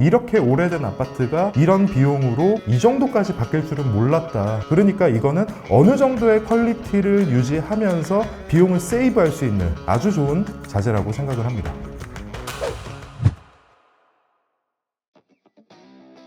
이렇게 오래된 아파트가 이런 비용으로 이 정도까지 바뀔 줄은 몰랐다. 그러니까 이거는 어느 정도의 퀄리티를 유지하면서 비용을 세이브할 수 있는 아주 좋은 자재라고 생각을 합니다.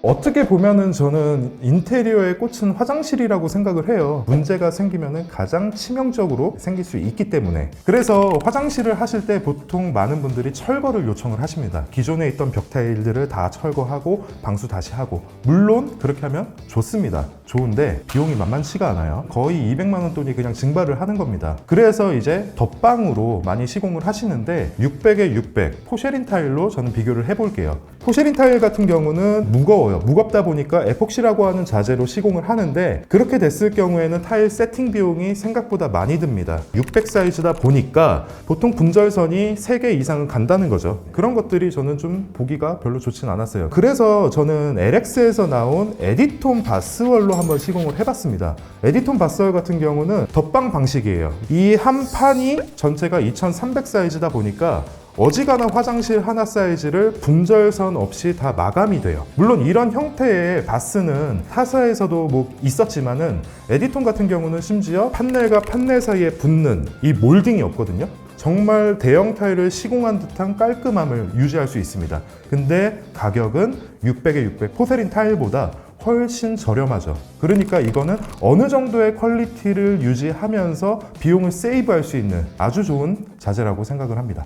어떻게 보면은 저는 인테리어의 꽃은 화장실이라고 생각을 해요. 문제가 생기면은 가장 치명적으로 생길 수 있기 때문에. 그래서 화장실을 하실 때 보통 많은 분들이 철거를 요청을 하십니다. 기존에 있던 벽 타일들을 다 철거하고 방수 다시 하고. 물론 그렇게 하면 좋습니다. 좋은데 비용이 만만치가 않아요. 거의 200만 원 돈이 그냥 증발을 하는 겁니다. 그래서 이제 덧방으로 많이 시공을 하시는데 600에 600 포쉐린 타일로 저는 비교를 해볼게요. 포쉐린 타일 같은 경우는 무거워요. 무겁다 보니까 에폭시라고 하는 자재로 시공을 하는데 그렇게 됐을 경우에는 타일 세팅 비용이 생각보다 많이 듭니다. 600 사이즈다 보니까 보통 분절선이 3개 이상은 간다는 거죠. 그런 것들이 저는 좀 보기가 별로 좋진 않았어요. 그래서 저는 LX에서 나온 에디톤 바스월로 한번 시공을 해봤습니다. 에디톤 바스월 같은 경우는 덧방 방식이에요. 이 한 판이 전체가 2300 사이즈다 보니까 어지간한 화장실 하나 사이즈를 분절선 없이 다 마감이 돼요. 물론 이런 형태의 바스는 타사에서도 뭐 있었지만은 에디톤 같은 경우는 심지어 판넬과 판넬 사이에 붙는 이 몰딩이 없거든요. 정말 대형 타일을 시공한 듯한 깔끔함을 유지할 수 있습니다. 근데 가격은 600에 600 포세린 타일보다 훨씬 저렴하죠. 그러니까 이거는 어느 정도의 퀄리티를 유지하면서 비용을 세이브할 수 있는 아주 좋은 자재라고 생각을 합니다.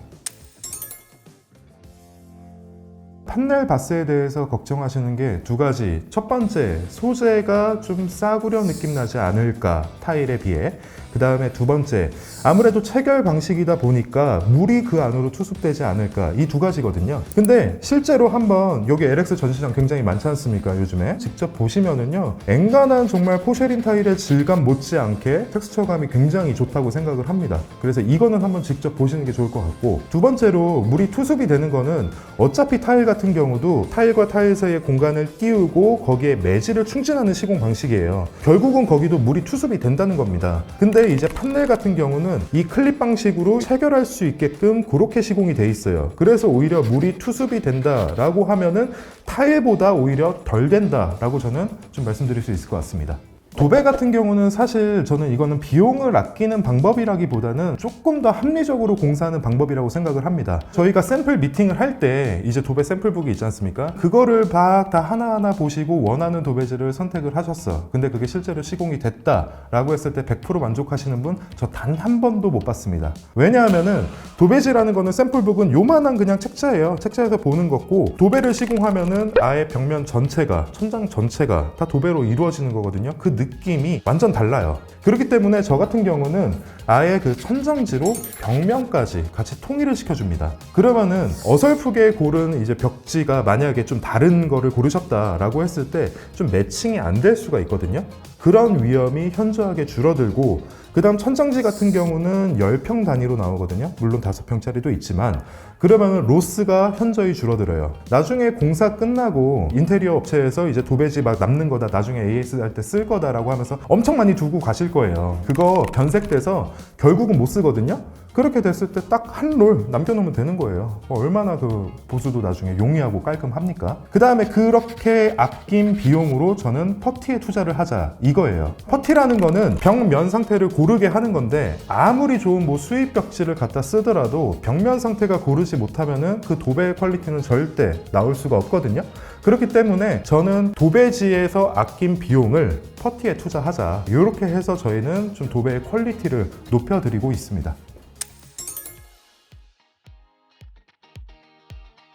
판넬 바스에 대해서 걱정하시는 게 두 가지. 첫 번째, 소재가 좀 싸구려 느낌 나지 않을까, 타일에 비해. 그 다음에 두 번째, 아무래도 체결 방식이다 보니까 물이 그 안으로 투습되지 않을까. 이 두 가지거든요. 근데 실제로 한번 여기 LX 전시장 굉장히 많지 않습니까, 요즘에? 직접 보시면은요, 엔간한 정말 포쉐린 타일의 질감 못지않게 텍스처감이 굉장히 좋다고 생각을 합니다. 그래서 이거는 한번 직접 보시는 게 좋을 것 같고, 두 번째로 물이 투습이 되는 거는 어차피 타일 같은 경우도 타일과 타일 사이에 공간을 띄우고 거기에 매질을 충진하는 시공 방식이에요. 결국은 거기도 물이 투습이 된다는 겁니다. 근데 이제 판넬 같은 경우는 이 클립 방식으로 체결할 수 있게끔 그렇게 시공이 돼 있어요. 그래서 오히려 물이 투습이 된다라고 하면은 타일보다 오히려 덜 된다라고 저는 좀 말씀드릴 수 있을 것 같습니다. 도배 같은 경우는 사실 저는 이거는 비용을 아끼는 방법이라기보다는 조금 더 합리적으로 공사하는 방법이라고 생각을 합니다. 저희가 샘플 미팅을 할 때 이제 도배 샘플북이 있지 않습니까? 그거를 막 다 하나하나 보시고 원하는 도배지를 선택을 하셨어. 근데 그게 실제로 시공이 됐다라고 했을 때 100% 만족하시는 분 저 단 한 번도 못 봤습니다. 왜냐하면은 도배지라는 거는 샘플북은 요만한 그냥 책자예요. 책자에서 보는 거고 도배를 시공하면은 아예 벽면 전체가 천장 전체가 다 도배로 이루어지는 거거든요. 그 느낌이 완전 달라요. 그렇기 때문에 저 같은 경우는 아예 그 천장지로 벽면까지 같이 통일을 시켜줍니다. 그러면은 어설프게 고른 이제 벽지가 만약에 좀 다른 거를 고르셨다라고 했을 때 좀 매칭이 안 될 수가 있거든요. 그런 위험이 현저하게 줄어들고 그 다음 천장지 같은 경우는 10평 단위로 나오거든요. 물론 5평짜리도 있지만 그러면 로스가 현저히 줄어들어요. 나중에 공사 끝나고 인테리어 업체에서 이제 도배지 막 남는 거다 나중에 AS 할 때 쓸 거다라고 하면서 엄청 많이 두고 가실 거예요. 그거 변색돼서 결국은 못 쓰거든요. 그렇게 됐을 때 딱 한 롤 남겨놓으면 되는 거예요. 어, 얼마나 그 보수도 나중에 용이하고 깔끔합니까? 그 다음에 그렇게 아낀 비용으로 저는 퍼티에 투자를 하자 이거예요. 퍼티라는 거는 벽면 상태를 고르게 하는 건데 아무리 좋은 뭐 수입 벽지를 갖다 쓰더라도 벽면 상태가 고르지 못하면은 그 도배 퀄리티는 절대 나올 수가 없거든요. 그렇기 때문에 저는 도배지에서 아낀 비용을 퍼티에 투자하자 이렇게 해서 저희는 좀 도배의 퀄리티를 높여드리고 있습니다.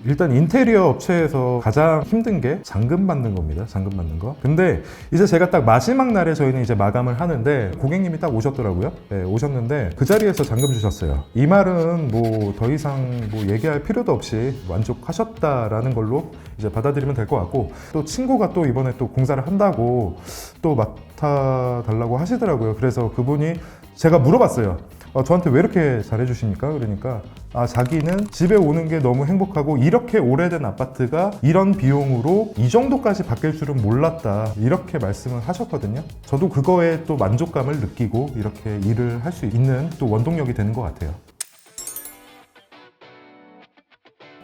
일단 인테리어 업체에서 가장 힘든 게 잔금 받는 겁니다. 잔금 받는 거. 근데 이제 제가 딱 마지막 날에 저희는 이제 마감을 하는데 고객님이 딱 오셨더라고요. 네, 오셨는데 그 자리에서 잔금 주셨어요. 이 말은 뭐 더 이상 뭐 얘기할 필요도 없이 만족하셨다라는 걸로 이제 받아들이면 될 것 같고 또 친구가 또 이번에 또 공사를 한다고 또 맡아 달라고 하시더라고요. 그래서 그분이 제가 물어봤어요. 어, 저한테 왜 이렇게 잘해주십니까? 그러니까 아 자기는 집에 오는 게 너무 행복하고 이렇게 오래된 아파트가 이런 비용으로 이 정도까지 바뀔 줄은 몰랐다 이렇게 말씀을 하셨거든요. 저도 그거에 또 만족감을 느끼고 이렇게 일을 할 수 있는 또 원동력이 되는 것 같아요.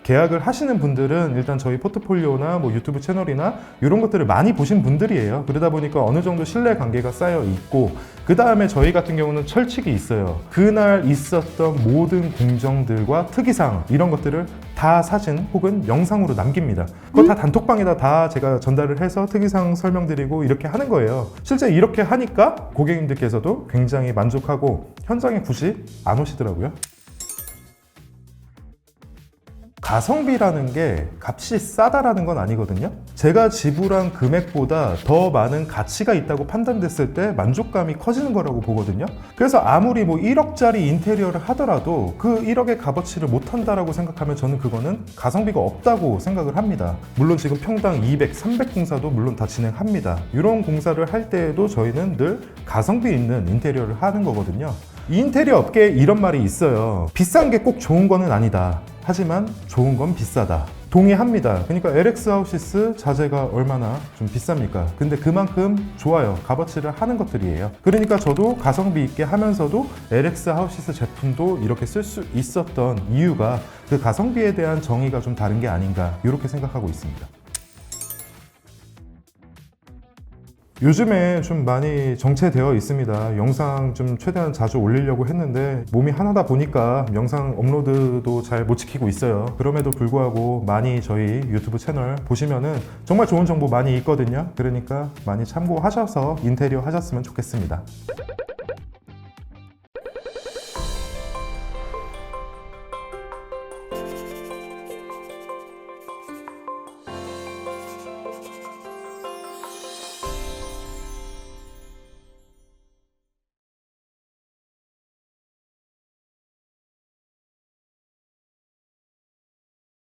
계약을 하시는 분들은 일단 저희 포트폴리오나 뭐 유튜브 채널이나 이런 것들을 많이 보신 분들이에요. 그러다 보니까 어느 정도 신뢰 관계가 쌓여 있고 그 다음에 저희 같은 경우는 철칙이 있어요. 그날 있었던 모든 공정들과 특이사항 이런 것들을 다 사진 혹은 영상으로 남깁니다. 그거 다 단톡방에다 다 제가 전달을 해서 특이사항 설명드리고 이렇게 하는 거예요. 실제 이렇게 하니까 고객님들께서도 굉장히 만족하고 현장에 굳이 안 오시더라고요. 가성비라는 게 값이 싸다라는 건 아니거든요. 제가 지불한 금액보다 더 많은 가치가 있다고 판단됐을 때 만족감이 커지는 거라고 보거든요. 그래서 아무리 뭐 1억짜리 인테리어를 하더라도 그 1억의 값어치를 못 한다라고 생각하면 저는 그거는 가성비가 없다고 생각을 합니다. 물론 지금 평당 200, 300 공사도 물론 다 진행합니다. 이런 공사를 할 때에도 저희는 늘 가성비 있는 인테리어를 하는 거거든요. 인테리어 업계에 이런 말이 있어요. 비싼 게 꼭 좋은 거는 아니다. 하지만 좋은 건 비싸다. 동의합니다. 그러니까 LX 하우시스 자재가 얼마나 좀 비쌉니까? 근데 그만큼 좋아요. 값어치를 하는 것들이에요. 그러니까 저도 가성비 있게 하면서도 LX 하우시스 제품도 이렇게 쓸 수 있었던 이유가 그 가성비에 대한 정의가 좀 다른 게 아닌가 이렇게 생각하고 있습니다. 요즘에 좀 많이 정체되어 있습니다. 영상 좀 최대한 자주 올리려고 했는데 몸이 하나다 보니까 영상 업로드도 잘 못 지키고 있어요. 그럼에도 불구하고 많이 저희 유튜브 채널 보시면은 정말 좋은 정보 많이 있거든요. 그러니까 많이 참고하셔서 인테리어 하셨으면 좋겠습니다.